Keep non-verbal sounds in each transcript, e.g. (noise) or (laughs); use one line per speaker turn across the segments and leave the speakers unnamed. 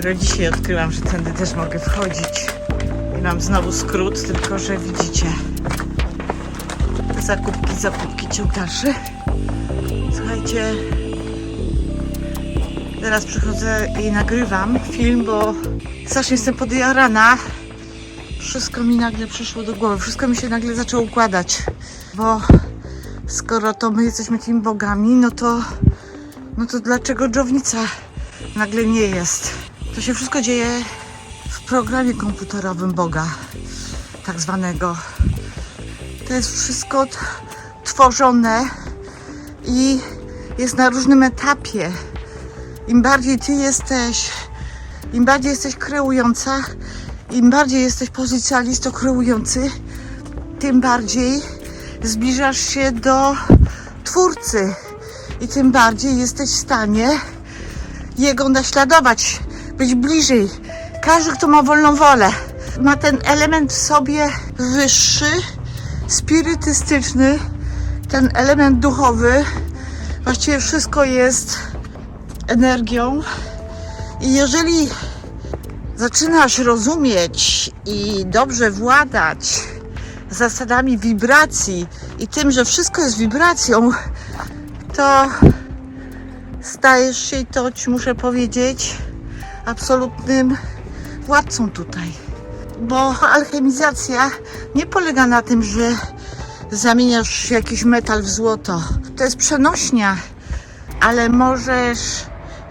Dopiero dzisiaj odkryłam, że tędy też mogę wchodzić. I mam znowu skrót, tylko że widzicie. Zakupki, zakupki ciąg dalszy. Słuchajcie, teraz przychodzę i nagrywam film, bo strasznie jestem podjarana. Wszystko mi nagle przyszło do głowy, wszystko mi się nagle zaczęło układać, bo skoro to my jesteśmy tymi bogami, no to, no to dlaczego dżownica nagle nie jest? To się wszystko dzieje w programie komputerowym Boga, tak zwanego. To jest wszystko tworzone i jest na różnym etapie. Im bardziej ty jesteś, im bardziej jesteś kreująca, im bardziej jesteś pozycjalisto kreujący, tym bardziej zbliżasz się do twórcy i tym bardziej jesteś w stanie jego naśladować, być bliżej. Każdy, kto ma wolną wolę, ma ten element w sobie wyższy, spirytystyczny, ten element duchowy. Właściwie wszystko jest energią. I jeżeli zaczynasz rozumieć i dobrze władać zasadami wibracji i tym, że wszystko jest wibracją, to stajesz się, to ci muszę powiedzieć, absolutnym władcą tutaj. Bo alchemizacja nie polega na tym, że zamieniasz jakiś metal w złoto. To jest przenośnia, ale możesz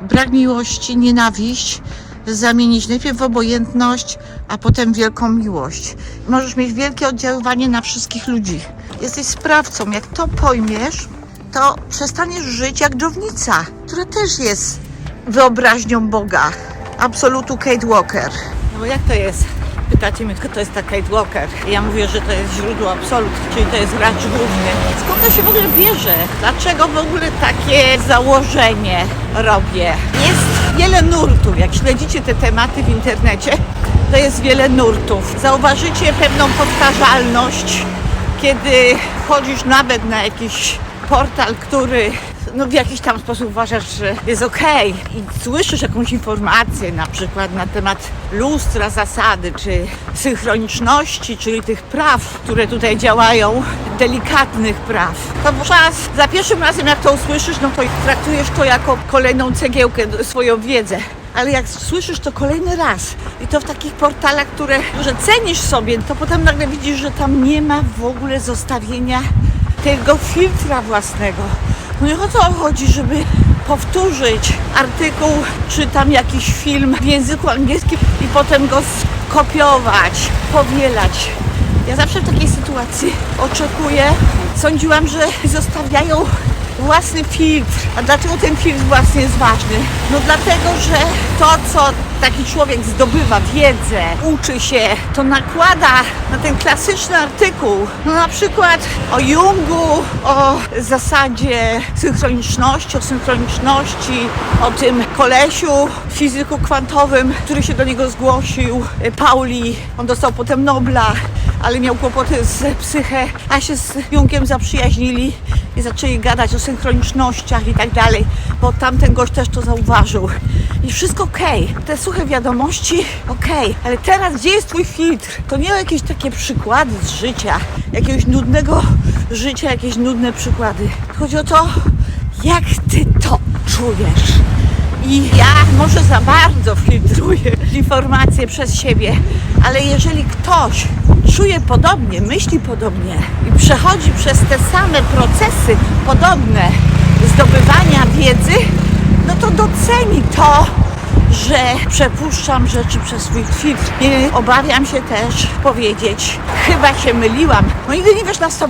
brak miłości, nienawiść zamienić najpierw w obojętność, a potem wielką miłość. Możesz mieć wielkie oddziaływanie na wszystkich ludzi. Jesteś sprawcą. Jak to pojmiesz, to przestaniesz żyć jak dżownica, która też jest wyobraźnią Boga. Absolutu Kate Walker. No bo jak to jest? Pytacie mnie, kto to jest ta Kate Walker? Ja mówię, że to jest źródło absolut, czyli to jest gracz główny. Skąd to się w ogóle bierze? Dlaczego w ogóle takie założenie robię? Jest wiele nurtów. Jak śledzicie te tematy w internecie, to jest wiele nurtów. Zauważycie pewną powtarzalność, kiedy wchodzisz nawet na jakiś portal, który no, w jakiś tam sposób uważasz, że jest okej i słyszysz jakąś informację na przykład na temat lustra, zasady, czy synchroniczności, czyli tych praw, które tutaj działają, delikatnych praw, to wówczas za pierwszym razem jak to usłyszysz, no to traktujesz to jako kolejną cegiełkę, swoją wiedzę. Ale jak słyszysz to kolejny raz i to w takich portalach, które że cenisz sobie, to potem nagle widzisz, że tam nie ma w ogóle zostawienia tego filtra własnego. No o to chodzi, żeby powtórzyć artykuł, czy tam jakiś film w języku angielskim i potem go skopiować, powielać. Ja zawsze w takiej sytuacji oczekuję, sądziłam, że zostawiają własny filtr. A dlaczego ten filtr własny jest ważny? No dlatego, że to, co taki człowiek zdobywa wiedzę, uczy się, to nakłada na ten klasyczny artykuł, no na przykład o Jungu, o zasadzie synchroniczności, o synchroniczności, o tym kolesiu fizyku kwantowym, który się do niego zgłosił, Pauli, on dostał potem Nobla, ale miał kłopoty z psychę, a się z Jungiem zaprzyjaźnili i zaczęli gadać o synchronicznościach i tak dalej, bo tamten gość też to zauważył. I wszystko okej, te suche wiadomości okej, ale teraz gdzie jest twój filtr? To nie jakieś takie przykłady z życia, jakiegoś nudnego życia, jakieś nudne przykłady. Chodzi o to, jak ty to czujesz. I ja może za bardzo filtruję informacje przez siebie, ale jeżeli ktoś czuje podobnie, myśli podobnie i przechodzi przez te same procesy podobne zdobywania wiedzy, no to doceni to, że przepuszczam rzeczy przez swój filtr. I obawiam się też powiedzieć, chyba się myliłam. No nigdy nie wiesz na 100%,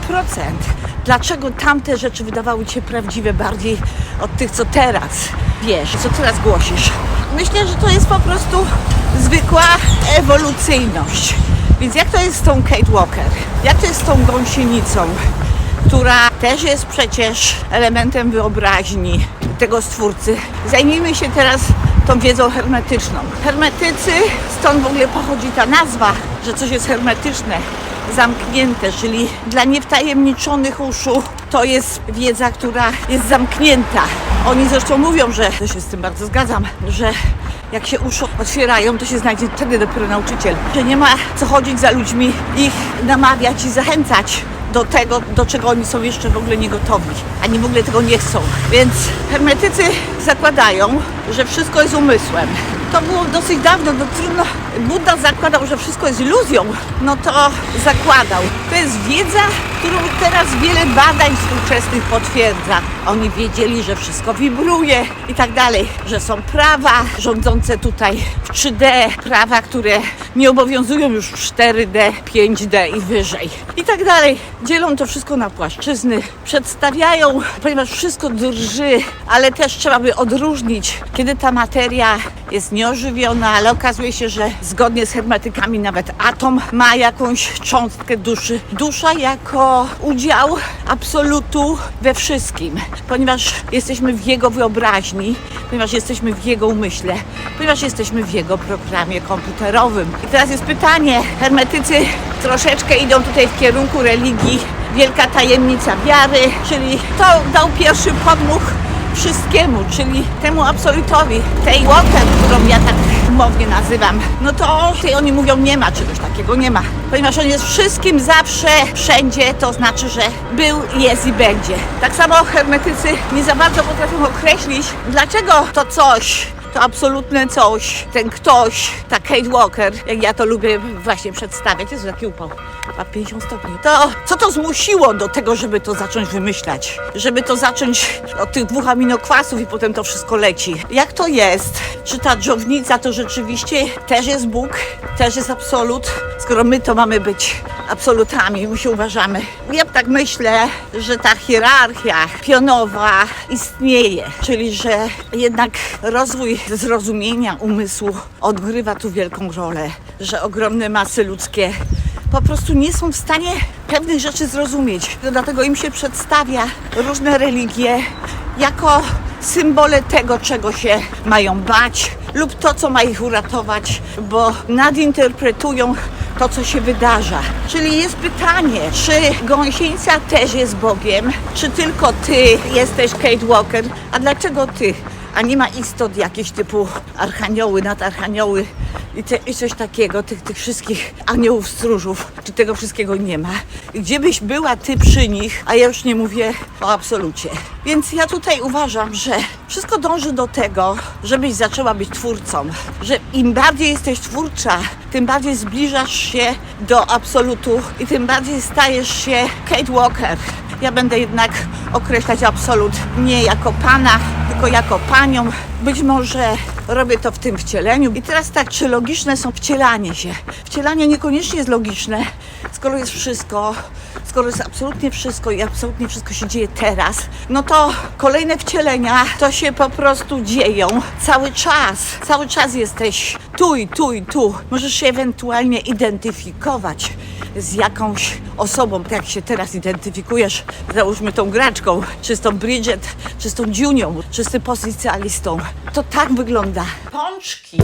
dlaczego tamte rzeczy wydawały Ci się prawdziwe bardziej od tych, co teraz wiesz, co teraz głosisz. Myślę, że to jest po prostu zwykła ewolucyjność. Więc jak to jest z tą Kate Walker? Jak to jest z tą gąsienicą? która też jest przecież elementem wyobraźni tego stwórcy. Zajmijmy się teraz tą wiedzą hermetyczną. Hermetycy, stąd w ogóle pochodzi ta nazwa, że coś jest hermetyczne, zamknięte, czyli dla niewtajemniczonych uszu to jest wiedza, która jest zamknięta. Oni zresztą mówią, że, ja się z tym bardzo zgadzam, że jak się uszy otwierają, to się znajdzie wtedy dopiero nauczyciel. Że nie ma co chodzić za ludźmi, ich namawiać i zachęcać do tego, do czego oni są jeszcze w ogóle nie gotowi, ani w ogóle tego nie chcą. Więc hermetycy zakładają, że wszystko jest umysłem. To było dosyć dawno, no trudno. Buddha zakładał, że wszystko jest iluzją, no to zakładał. To jest wiedza, którą teraz wiele badań współczesnych potwierdza. Oni wiedzieli, że wszystko wibruje i tak dalej, że są prawa rządzące tutaj w 3D, prawa, które nie obowiązują już w 4D, 5D i wyżej i tak dalej. Dzielą to wszystko na płaszczyzny, przedstawiają, ponieważ wszystko drży, ale też trzeba by odróżnić, kiedy ta materia jest nieożywiona, ale okazuje się, że zgodnie z hermetykami nawet atom ma jakąś cząstkę duszy. Dusza jako udział absolutu we wszystkim, ponieważ jesteśmy w jego wyobraźni, ponieważ jesteśmy w jego umyśle, ponieważ jesteśmy w jego programie komputerowym. I teraz jest pytanie, hermetycy troszeczkę idą tutaj w kierunku religii, wielka tajemnica wiary, czyli to dał pierwszy podmuch wszystkiemu, czyli temu absolutowi, tej walker, którą ja tak umownie nazywam, no to tutaj oni mówią, nie ma czegoś takiego, nie ma. Ponieważ on jest wszystkim, zawsze, wszędzie, to znaczy, że był, jest i będzie. Tak samo hermetycy nie za bardzo potrafią określić, dlaczego to coś to absolutne coś, ten ktoś, ta Kate Walker, jak ja to lubię właśnie przedstawiać, jest taki upał, a 50 stopni. To co to zmusiło do tego, żeby to zacząć wymyślać? Żeby to zacząć od tych dwóch aminokwasów i potem to wszystko leci. Jak to jest? Czy ta dżownica to rzeczywiście też jest Bóg, też jest absolut, skoro my to mamy być absolutami, my się uważamy. Ja tak myślę, że ta hierarchia pionowa istnieje, czyli że jednak rozwój zrozumienia umysłu odgrywa tu wielką rolę, że ogromne masy ludzkie po prostu nie są w stanie pewnych rzeczy zrozumieć. Dlatego im się przedstawia różne religie jako symbole tego, czego się mają bać lub to, co ma ich uratować, bo nadinterpretują to, co się wydarza. Czyli jest pytanie, czy gąsienica też jest Bogiem, czy tylko ty jesteś Kate Walker, a dlaczego ty? A nie ma istot jakichś typu archanioły, nadarchanioły i, te, i coś takiego, tych, tych wszystkich aniołów stróżów, czy tego wszystkiego nie ma. I Gdzie byś była ty przy nich, a ja już nie mówię o absolucie. Więc ja tutaj uważam, że wszystko dąży do tego, żebyś zaczęła być twórcą. Że im bardziej jesteś twórcza, tym bardziej zbliżasz się do absolutu i tym bardziej stajesz się Kate Walker. Ja będę jednak określać absolut nie jako pana, tylko jako panią. Być może robię to w tym wcieleniu. I teraz tak, czy logiczne są wcielanie się? Wcielanie niekoniecznie jest logiczne, skoro jest wszystko, skoro jest absolutnie wszystko i absolutnie wszystko się dzieje teraz, no to kolejne wcielenia to się po prostu dzieją cały czas. Cały czas jesteś tu i tu i tu. Możesz się ewentualnie identyfikować z jakąś osobą, tak jak się teraz identyfikujesz, załóżmy tą graczką, czy z tą Bridget, czy z tą Junią, czy z tym pozycjalistą. To tak wygląda. Pączki.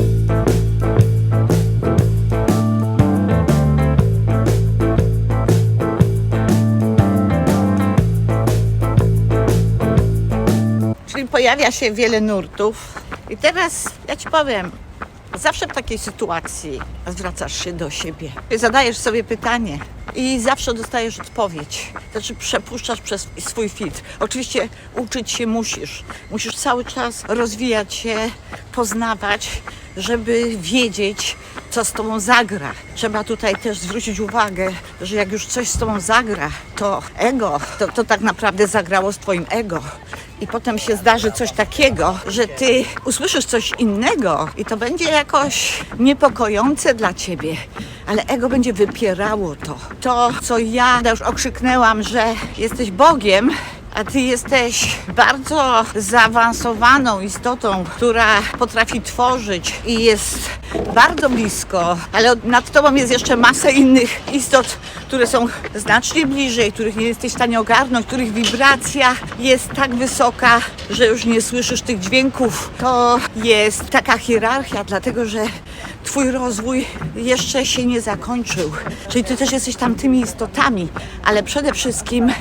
Czyli pojawia się wiele nurtów. I teraz ja ci powiem, zawsze w takiej sytuacji zwracasz się do siebie. Zadajesz sobie pytanie i zawsze dostajesz odpowiedź. Znaczy przepuszczasz przez swój filtr. Oczywiście uczyć się musisz. Musisz cały czas rozwijać się, poznawać, żeby wiedzieć, co z tobą zagra. Trzeba tutaj też zwrócić uwagę, że jak już coś z tobą zagra, to ego, to, to tak naprawdę zagrało z twoim ego. I potem się zdarzy coś takiego, że ty usłyszysz coś innego i to będzie jakoś niepokojące dla ciebie, ale ego będzie wypierało to. To, co ja już okrzyknęłam, że jesteś Bogiem, a ty jesteś bardzo zaawansowaną istotą, która potrafi tworzyć i jest bardzo blisko, ale nad tobą jest jeszcze masa innych istot, które są znacznie bliżej, których nie jesteś w stanie ogarnąć, których wibracja jest tak wysoka, że już nie słyszysz tych dźwięków. To jest taka hierarchia, dlatego że twój rozwój jeszcze się nie zakończył. Czyli ty też jesteś tamtymi istotami, ale przede wszystkim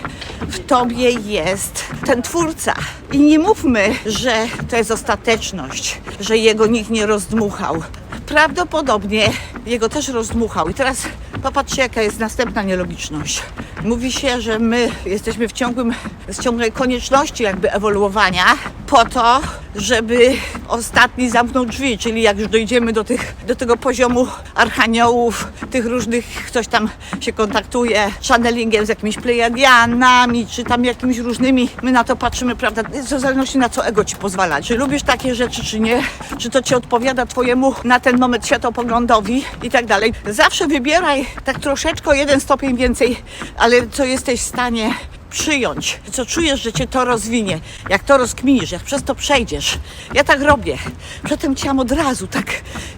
w tobie jest ten twórca. I nie mówmy, że to jest ostateczność, że jego nikt nie rozdmuchał. Prawdopodobnie jego też rozdmuchał. I teraz popatrzcie, jaka jest następna nielogiczność. Mówi się, że my jesteśmy w ciągłym, w ciągłej konieczności jakby ewoluowania po to, żeby ostatni zamknął drzwi, czyli jak już dojdziemy do, tych, do tego poziomu archaniołów, tych różnych, ktoś tam się kontaktuje channelingiem z jakimiś plejadianami, czy tam jakimiś różnymi, my na to patrzymy, prawda, w zależności na co ego ci pozwala. Czy lubisz takie rzeczy, czy nie, czy to ci odpowiada twojemu na ten moment światopoglądowi i tak dalej. Zawsze wybieraj tak troszeczkę o jeden stopień więcej, ale co jesteś w stanie przyjąć, co czujesz, że cię to rozwinie, jak to rozkminisz, jak przez to przejdziesz. Ja tak robię. Przedtem chciałam od razu, tak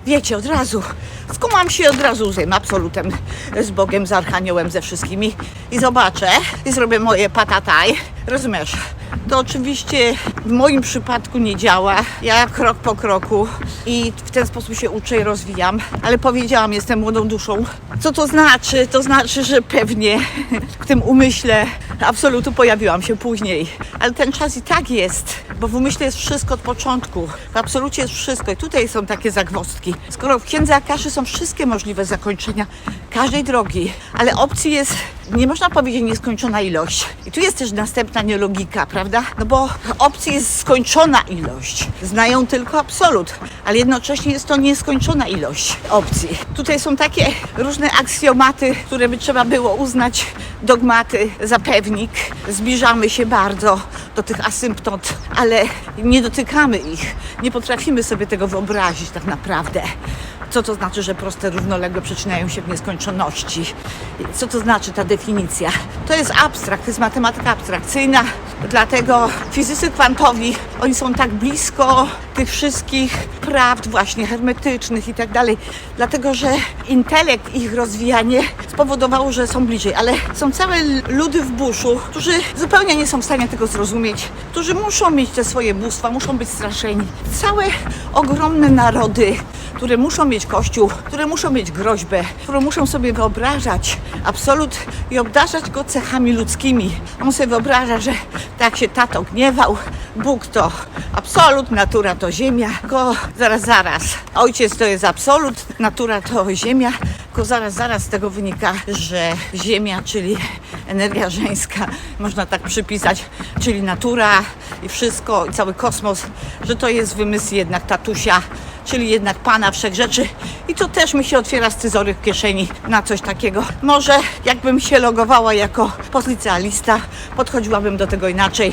wiecie, od razu. Skumam się od razu z tym absolutem, z Bogiem, z Archaniołem, ze wszystkimi i zobaczę i zrobię moje patataj. Rozumiesz? To oczywiście w moim przypadku nie działa. Ja krok po kroku i w ten sposób się uczę i rozwijam, ale powiedziałam, jestem młodą duszą. Co to znaczy? To znaczy, że pewnie w tym umyśle absolutu pojawiłam się później. Ale ten czas i tak jest, bo w umyśle jest wszystko od początku. W absolucie jest wszystko i tutaj są takie zagwozdki. Skoro w Księdze Akaszy są wszystkie możliwe zakończenia każdej drogi, ale opcji jest, nie można powiedzieć nieskończona ilość. I tu jest też następna nielogika, prawda? No bo opcji jest skończona ilość. Znają tylko absolut, ale jednocześnie jest to nieskończona ilość opcji. Tutaj są takie różne aksjomaty, które by trzeba było uznać, dogmaty za pewnik. Zbliżamy się bardzo do tych asymptot, ale nie dotykamy ich. Nie potrafimy sobie tego wyobrazić tak naprawdę. Co to znaczy, że proste równoległe przecinają się w nieskończoności? Co to znaczy ta definicja? To jest abstrakt, to jest matematyka abstrakcyjna, dlatego fizycy kwantowi, oni są tak blisko tych wszystkich prawd właśnie hermetycznych i tak dalej, dlatego że intelekt, ich rozwijanie spowodowało, że są bliżej, ale są całe ludy w buszu, którzy zupełnie nie są w stanie tego zrozumieć, którzy muszą mieć te swoje bóstwa, muszą być straszeni. Całe ogromne narody, które muszą mieć kościół, które muszą mieć groźbę, które muszą sobie wyobrażać absolut i obdarzać go cechami ludzkimi. On sobie wyobraża, że tak się tato gniewał, Bóg to absolut, natura to ziemia, tylko zaraz, zaraz. Ojciec to jest absolut, natura to ziemia, tylko zaraz, zaraz z tego wynika, że ziemia, czyli energia żeńska, można tak przypisać, czyli natura i wszystko, i cały kosmos, że to jest wymysł jednak tatusia, czyli jednak Pana Wszechrzeczy. I to też mi się otwiera scyzory w kieszeni na coś takiego. Może jakbym się logowała jako poslicjalista, podchodziłabym do tego inaczej.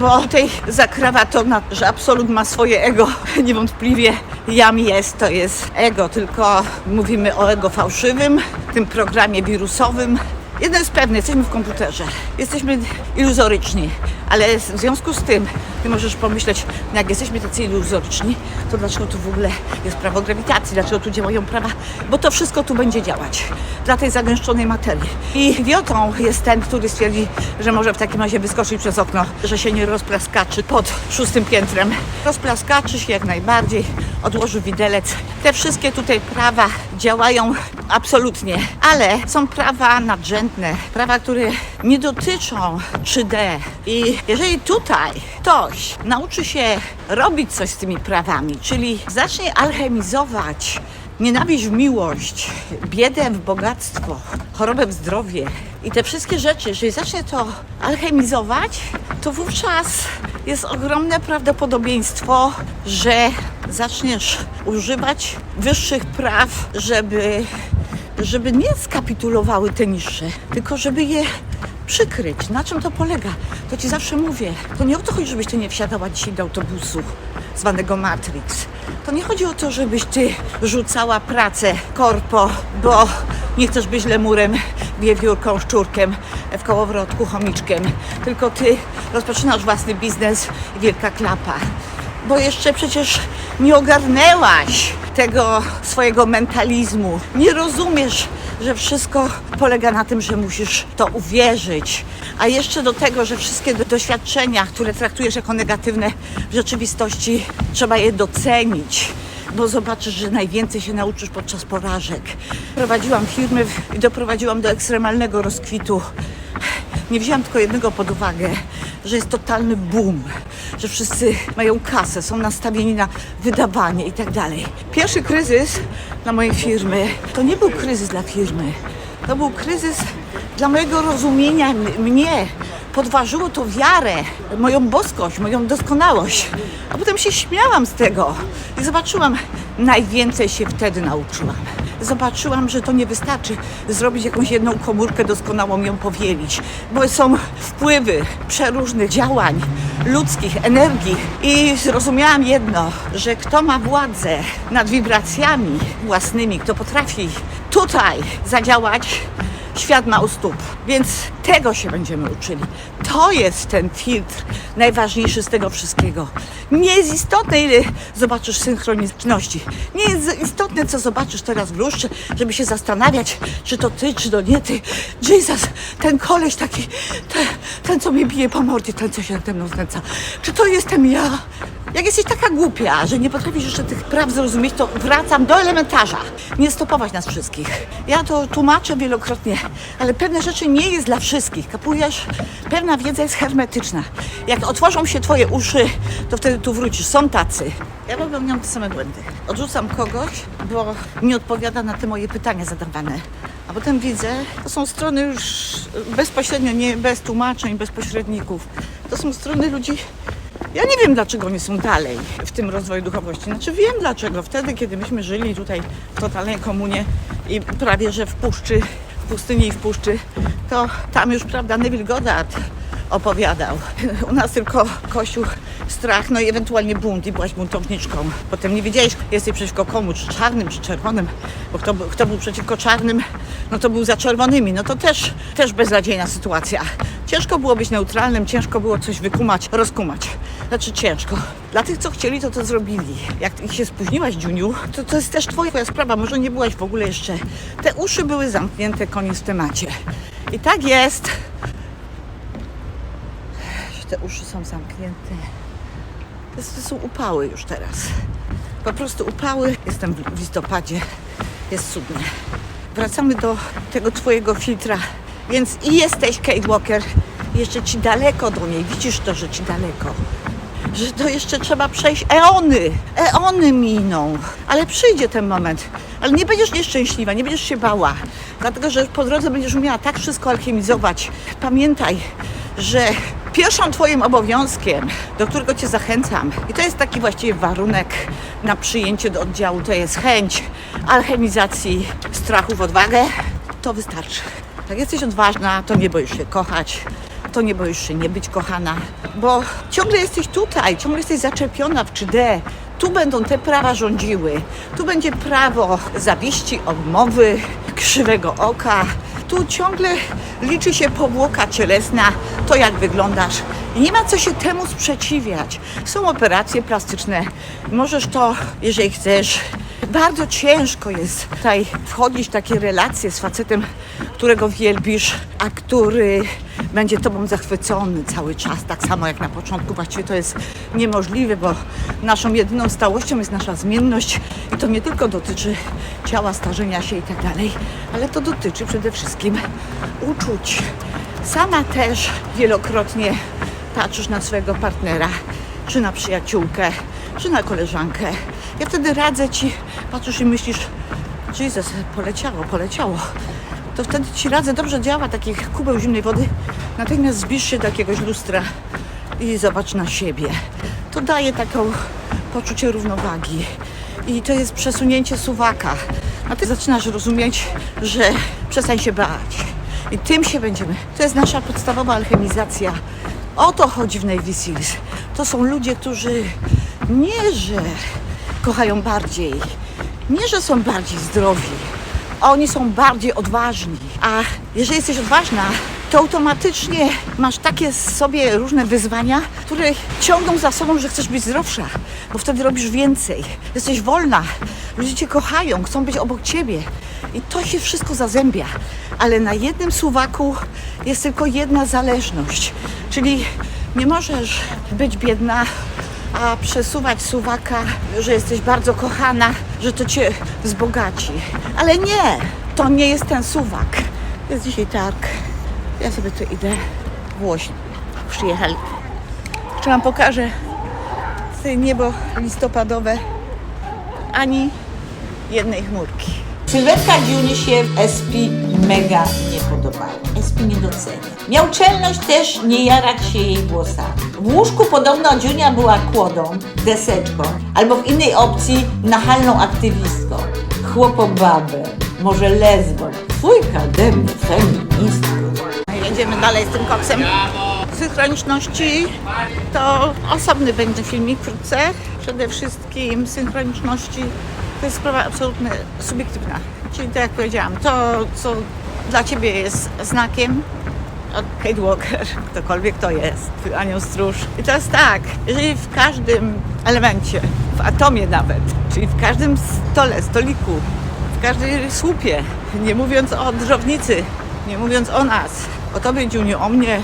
Bo tej zakrawa to, na, że absolut ma swoje ego. (laughs) Niewątpliwie jam jest, to jest ego, tylko mówimy o ego fałszywym, tym programie wirusowym. Jedno jest pewne, jesteśmy w komputerze, jesteśmy iluzoryczni, ale w związku z tym ty możesz pomyśleć, no jak jesteśmy tacy iluzoryczni, to dlaczego tu w ogóle jest prawo grawitacji, dlaczego tu działają prawa, bo to wszystko tu będzie działać dla tej zagęszczonej materii. I idiotą jest ten, który stwierdzi, że może w takim razie wyskoczyć przez okno, że się nie rozplaskaczy pod szóstym piętrem. Rozplaskaczy się jak najbardziej, odłoży widelec. Te wszystkie tutaj prawa działają absolutnie, ale są prawa nadrzędne, prawa, które nie dotyczą 3D. I jeżeli tutaj ktoś nauczy się robić coś z tymi prawami, czyli zacznie alchemizować nienawiść w miłość, biedę w bogactwo, chorobę w zdrowie. I te wszystkie rzeczy, jeżeli zacznie to alchemizować, to wówczas jest ogromne prawdopodobieństwo, że zaczniesz używać wyższych praw, żeby, żeby nie skapitulowały te niższe, tylko żeby je przykryć. Na czym to polega? To ci zawsze mówię. To nie o to chodzi, żebyś ty nie wsiadała dzisiaj do autobusu zwanego Matrix. To nie chodzi o to, żebyś ty rzucała pracę korpo, bo nie chcesz być lemurem, wiewiórką, szczurkiem, w kołowrotku, chomiczkiem. Tylko ty rozpoczynasz własny biznes i wielka klapa. Bo jeszcze przecież nie ogarnęłaś tego swojego mentalizmu. Nie rozumiesz, że wszystko polega na tym, że musisz to uwierzyć. A jeszcze do tego, że wszystkie do- doświadczenia, które traktujesz jako negatywne w rzeczywistości, trzeba je docenić. bo zobaczysz, że najwięcej się nauczysz podczas porażek. Prowadziłam firmy i doprowadziłam do ekstremalnego rozkwitu. Nie wzięłam tylko jednego pod uwagę, że jest totalny boom, że wszyscy mają kasę, są nastawieni na wydawanie i tak dalej. Pierwszy kryzys dla mojej firmy to nie był kryzys dla firmy, to był kryzys dla mojego rozumienia mnie. Podważyło to wiarę, moją boskość, moją doskonałość. A potem się śmiałam z tego i zobaczyłam, najwięcej się wtedy nauczyłam zobaczyłam, że to nie wystarczy zrobić jakąś jedną komórkę doskonałą, ją powielić, bo są wpływy przeróżnych działań ludzkich, energii i zrozumiałam jedno, że kto ma władzę nad wibracjami własnymi, kto potrafi tutaj zadziałać, świat ma u stóp. Więc tego się będziemy uczyli. To jest ten filtr najważniejszy z tego wszystkiego. Nie jest istotne, ile zobaczysz synchroniczności. Nie jest istotne, co zobaczysz teraz w lustrze, żeby się zastanawiać, czy to ty, czy to nie ty. Jesus, ten koleś taki, ten, ten co mnie bije po mordzie, ten, co się nade mną znęca. Czy to jestem ja? Jak jesteś taka głupia, że nie potrafisz jeszcze tych praw zrozumieć, to wracam do elementarza. Nie stopować nas wszystkich. Ja to tłumaczę wielokrotnie, ale pewne rzeczy nie jest dla wszystkich, kapujesz? Pewna wiedza jest hermetyczna. Jak otworzą się twoje uszy, to wtedy tu wrócisz. Są tacy. Ja popełniam te same błędy. Odrzucam kogoś, bo nie odpowiada na te moje pytania zadawane. A potem widzę, to są strony już bezpośrednio, nie bez tłumaczeń, bez pośredników. To są strony ludzi, ja nie wiem, dlaczego oni są dalej w tym rozwoju duchowości. Znaczy wiem dlaczego. Wtedy, kiedy myśmy żyli tutaj w totalnej komunie i prawie, że w puszczy, w pustyni i w puszczy, to tam już, prawda, Neville Goddard opowiadał. U nas tylko kościół, strach, no i ewentualnie bunt i byłaś buntowniczką. Potem nie wiedziałeś, jesteś przeciwko komu, czy czarnym, czy czerwonym, bo kto, kto był przeciwko czarnym, no to był za czerwonymi. No to też, też beznadziejna sytuacja. Ciężko było być neutralnym, ciężko było coś wykumać, rozkumać. Znaczy ciężko. Dla tych, co chcieli, to to zrobili. Jak się spóźniłaś, Dziuniu, to to jest też twoja sprawa. Może nie byłaś w ogóle jeszcze. Te uszy były zamknięte, koniec w temacie. I tak jest, te uszy są zamknięte. To, są upały już teraz. Po prostu upały. Jestem w listopadzie. Jest cudnie. Wracamy do tego twojego filtra. Więc i jesteś Kate Walker. Jeszcze ci daleko do niej. Widzisz to, że ci daleko. Że to jeszcze trzeba przejść eony. Eony miną. Ale przyjdzie ten moment. Ale nie będziesz nieszczęśliwa, nie będziesz się bała. Dlatego, że po drodze będziesz umiała tak wszystko alchemizować. Pamiętaj, że pierwszym Twoim obowiązkiem, do którego Cię zachęcam, i to jest taki właściwie warunek na przyjęcie do oddziału, to jest chęć alchemizacji strachu w odwagę, to wystarczy. Jak jesteś odważna, to nie boisz się kochać, to nie boisz się nie być kochana, bo ciągle jesteś tutaj, ciągle jesteś zaczepiona w 3D. Tu będą te prawa rządziły. Tu będzie prawo zawiści, odmowy, krzywego oka. Tu ciągle liczy się powłoka cielesna, to jak wyglądasz. Nie ma co się temu sprzeciwiać. Są operacje plastyczne. Możesz to, jeżeli chcesz, bardzo ciężko jest tutaj wchodzić w takie relacje z facetem, którego wielbisz, a który będzie tobą zachwycony cały czas, tak samo jak na początku. Właściwie to jest niemożliwe, bo naszą jedyną stałością jest nasza zmienność i to nie tylko dotyczy ciała, starzenia się i tak dalej, ale to dotyczy przede wszystkim uczuć. Sama też wielokrotnie patrzysz na swojego partnera, czy na przyjaciółkę, czy na koleżankę. Ja wtedy radzę ci, patrzysz i myślisz, Jesus, poleciało, poleciało. To wtedy ci radzę, dobrze działa takich kubeł zimnej wody. Natychmiast zbliż się do jakiegoś lustra i zobacz na siebie. To daje taką poczucie równowagi. I to jest przesunięcie suwaka. A ty zaczynasz rozumieć, że przestań się bać. I tym się będziemy. To jest nasza podstawowa alchemizacja. O to chodzi w Navy Seals. To są ludzie, którzy nie, że kochają bardziej, nie, że są bardziej zdrowi, oni są bardziej odważni. A jeżeli jesteś odważna, to automatycznie masz takie sobie różne wyzwania, które ciągną za sobą, że chcesz być zdrowsza, bo wtedy robisz więcej. Jesteś wolna, ludzie cię kochają, chcą być obok ciebie. I to się wszystko zazębia. Ale na jednym suwaku jest tylko jedna zależność, czyli nie możesz być biedna, a przesuwać suwaka, że jesteś bardzo kochana, że to cię wzbogaci. Ale nie, to nie jest ten suwak. Jest dzisiaj targ. Ja sobie tu idę. Włośnie przyjechali. Jeszcze wam pokażę tutaj niebo listopadowe. Ani jednej chmurki.
Sylwetka Dziuni się SP mega nie podobała. SP nie docenia. Miał czelność też nie jarać się jej włosami. W łóżku podobno Dziunia była kłodą, deseczką, albo w innej opcji nachalną aktywistką. Chłopobabę, może lesbą. Dwójka demy feministką.
Jedziemy dalej z tym koksem. Synchroniczności to osobny będzie filmik wkrótce. Przede wszystkim synchroniczności to jest sprawa absolutnie subiektywna. Czyli tak jak powiedziałam, to co dla Ciebie jest znakiem, Kate Walker, ktokolwiek to jest, anioł stróż. I jest tak, jeżeli w każdym elemencie, w atomie nawet, czyli w każdym stole, stoliku, w każdej słupie, nie mówiąc o drżownicy, nie mówiąc o nas, o tobie, Dziuniu, o mnie,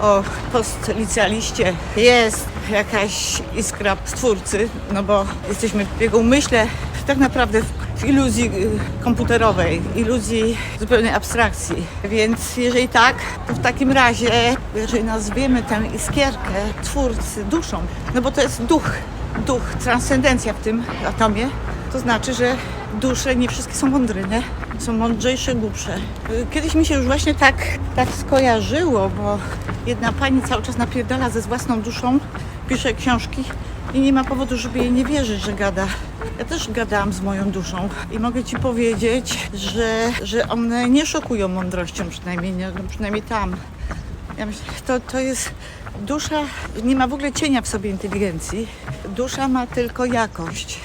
o postlicealiście, jest jakaś iskra stwórcy, no bo jesteśmy w jego umyśle tak naprawdę w iluzji y, komputerowej, iluzji zupełnej abstrakcji. Więc jeżeli tak, to w takim razie, jeżeli nazwiemy tę iskierkę twórcy duszą, no bo to jest duch, duch, transcendencja w tym atomie, to znaczy, że dusze nie wszystkie są mądre, nie? Są mądrzejsze, głupsze. Kiedyś mi się już właśnie tak, tak skojarzyło, bo jedna pani cały czas napierdala ze własną duszą, pisze książki i nie ma powodu, żeby jej nie wierzyć, że gada. Ja też gadałam z moją duszą i mogę Ci powiedzieć, że, że one nie szokują mądrością, przynajmniej, nie, no przynajmniej tam. Ja myślę, to, to jest dusza, nie ma w ogóle cienia w sobie inteligencji. Dusza ma tylko jakość.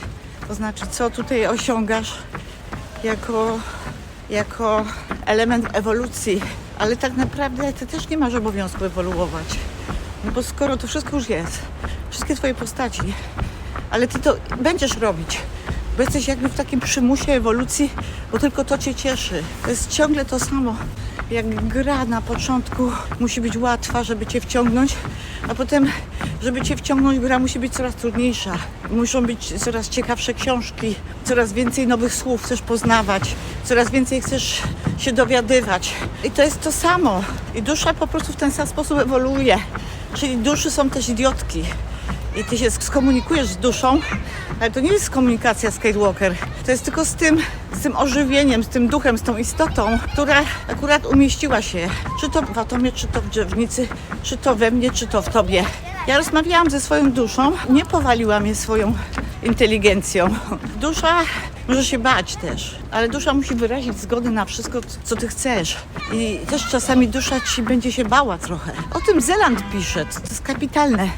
To znaczy, co tutaj osiągasz jako, jako element ewolucji. Ale tak naprawdę ty też nie masz obowiązku ewoluować. No bo skoro to wszystko już jest, wszystkie twoje postaci, ale ty to będziesz robić, bo jesteś jakby w takim przymusie ewolucji, bo tylko to cię cieszy. To jest ciągle to samo. Jak gra na początku musi być łatwa, żeby cię wciągnąć, a potem, żeby cię wciągnąć, gra musi być coraz trudniejsza. Muszą być coraz ciekawsze książki, coraz więcej nowych słów chcesz poznawać, coraz więcej chcesz się dowiadywać. I to jest to samo. I dusza po prostu w ten sam sposób ewoluuje. Czyli duszy są też idiotki i ty się skomunikujesz z duszą, ale to nie jest komunikacja z. To jest tylko z tym, z tym ożywieniem, z tym duchem, z tą istotą, która akurat umieściła się, czy to w atomie, czy to w drzewnicy, czy to we mnie, czy to w tobie. Ja rozmawiałam ze swoją duszą, nie powaliłam je swoją inteligencją. Dusza może się bać też, ale dusza musi wyrazić zgodę na wszystko, co ty chcesz. I też czasami dusza ci będzie się bała trochę. Tym Zeland pisze, to jest kapitalne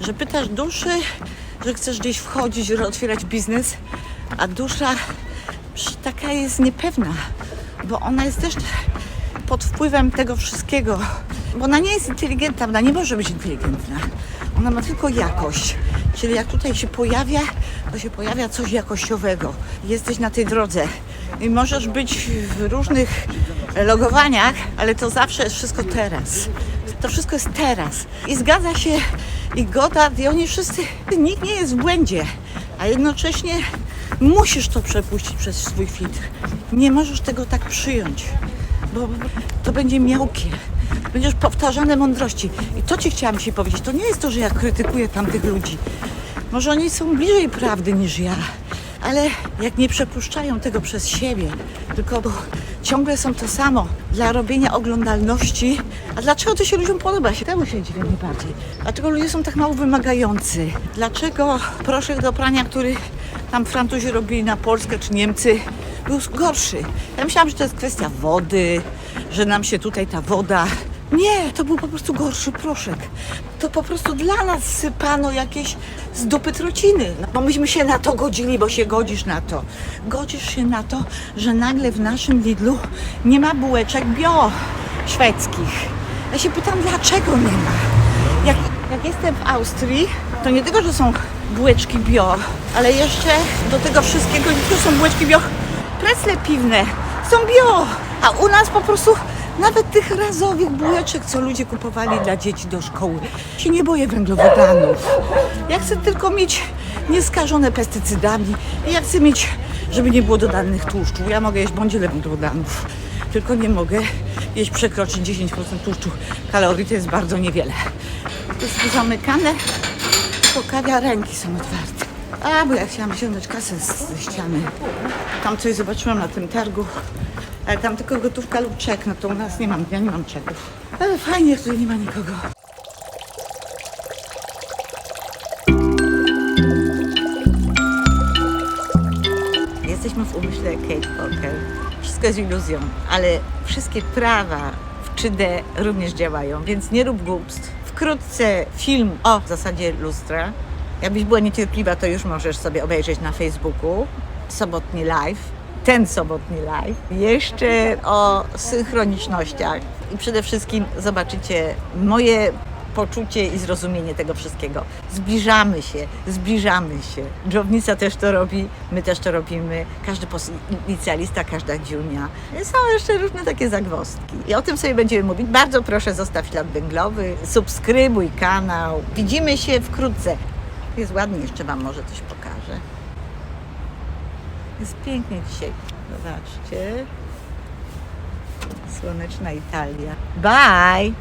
że pytasz duszy, że chcesz gdzieś wchodzić, że otwierać biznes, a dusza taka jest niepewna, bo ona jest też pod wpływem tego wszystkiego. Bo ona nie jest inteligentna, ona nie może być inteligentna. Ona ma tylko jakość. Czyli jak tutaj się pojawia, to się pojawia coś jakościowego. Jesteś na tej drodze. I możesz być w różnych logowaniach, ale to zawsze jest wszystko teraz. To wszystko jest teraz. I zgadza się i Godard, i oni wszyscy, nikt nie jest w błędzie, a jednocześnie musisz to przepuścić przez swój filtr. Nie możesz tego tak przyjąć, bo to będzie miałkie. Będziesz powtarzane mądrości. I to ci chciałam się powiedzieć. To nie jest to, że ja krytykuję tamtych ludzi. Może oni są bliżej prawdy niż ja, ale jak nie przepuszczają tego przez siebie, tylko bo ciągle są to samo dla robienia oglądalności. A dlaczego to się ludziom podoba? Się temu się dziwię najbardziej. Dlaczego ludzie są tak mało wymagający? Dlaczego proszek do prania, który tam Francuzi robili na Polskę czy Niemcy, był gorszy? Ja myślałam, że to jest kwestia wody, że nam się tutaj ta woda nie, to był po prostu gorszy proszek. To po prostu dla nas sypano jakieś z dupy trociny. No, bo myśmy się na to godzili, bo się godzisz na to. Godzisz się na to, że nagle w naszym Lidlu nie ma bułeczek bio szwedzkich. Ja się pytam, dlaczego nie ma? Jak, jak jestem w Austrii, to nie tylko, że są bułeczki bio, ale jeszcze do tego wszystkiego tylko są bułeczki bio, precle piwne są bio, a u nas po prostu Nawet tych razowych bułeczek, co ludzie kupowali dla dzieci do szkoły. Się nie boję węglowodanów. Ja chcę tylko mieć nieskażone pestycydami. Ja chcę mieć, żeby nie było dodanych tłuszczów. Ja mogę jeść bądź węglowodanów. Tylko nie mogę jeść przekroczyć 10% tłuszczu kalorii. To jest bardzo niewiele. To jest zamykane, tylko kawiarenki są otwarte. A, bo ja chciałam wziąć kasę ze ściany. Tam coś zobaczyłam na tym targu, ale tam tylko gotówka lub czek, no to u nas nie mam, ja nie mam czeków. Ale fajnie, że nie ma nikogo. Jesteśmy w umyśle Kate Walker. Wszystko jest iluzją, ale wszystkie prawa w 3D również działają, więc nie rób głupstw. Wkrótce film o zasadzie lustra. Jakbyś była niecierpliwa, to już możesz sobie obejrzeć na Facebooku. Sobotni live. Ten sobotni live. Jeszcze o synchronicznościach. I przede wszystkim zobaczycie moje poczucie i zrozumienie tego wszystkiego. Zbliżamy się, zbliżamy się. Dżownica też to robi, my też to robimy. Każdy licealista, każda dziunia. Są jeszcze różne takie zagwozdki. I o tym sobie będziemy mówić. Bardzo proszę, zostaw ślad węglowy, subskrybuj kanał. Widzimy się wkrótce. Jest ładnie, jeszcze Wam może coś pokażę. Jest pięknie dzisiaj. Zobaczcie. Słoneczna Italia. Bye!